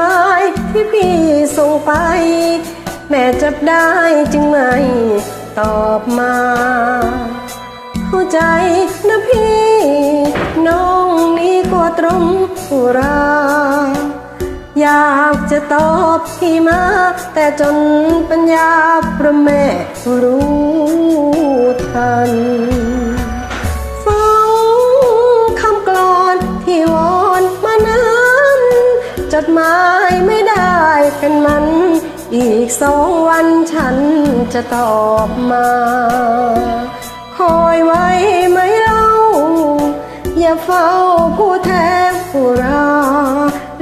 หมายที่พี่ส่งไป แม่จับได้จึงไม่ตอบมาเข้าใจนะพี่ น้องนี้ก็ตรงอุรา อยากจะตอบพี่มา แต่จนปัญญาประแม่รู้ทันายไม่ได้เป็นมัน อีกสองวันฉันจะตอบมา คอยไว้ไหมเล่า อย่าเฝ้าผู้แทนผู้รอ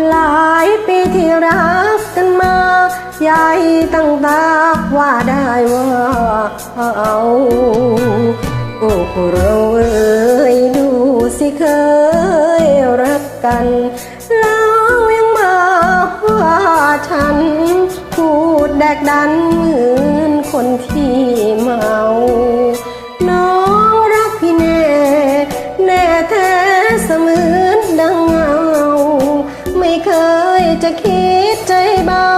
หลายปีที่รักกันมายายตั้งตาว่าได้ว่าเอาโอ้เราเอ้ยดูสิเคยรักกัน ฉัน พูดแดกดันเหมือนคนที่เมา น้องรักพี่แน่ แน่แท้เสมือนดังเงา ไม่เคยจะคิดใจเบา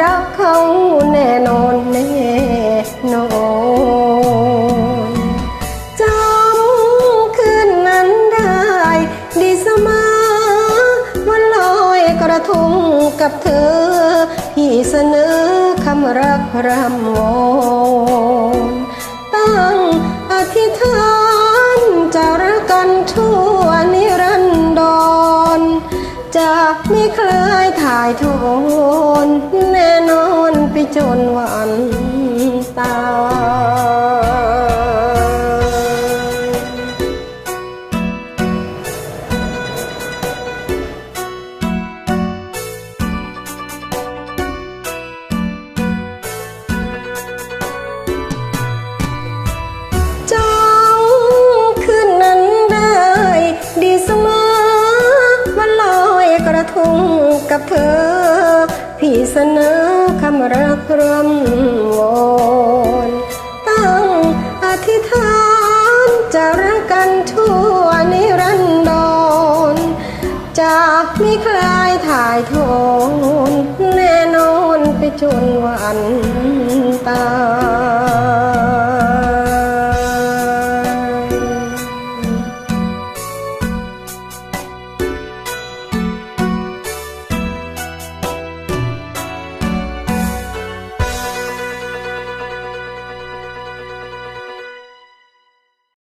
รักเขาแน่นอนแน่น ระทงกับเธอ พี่เสนอคำรักรำวอนตั้งอธิษฐานจะรักกันทั่วนิรันดร จะไม่เคยถ่ายทนแน่นอนไปจนวัน กับเธอ พี่เสนอคำรักรำวอนตั้งอธิษฐานจะรักกันทั่วนิรันดรจากไม่คลายถ่ายทนแน่นอนไปจนวันตาย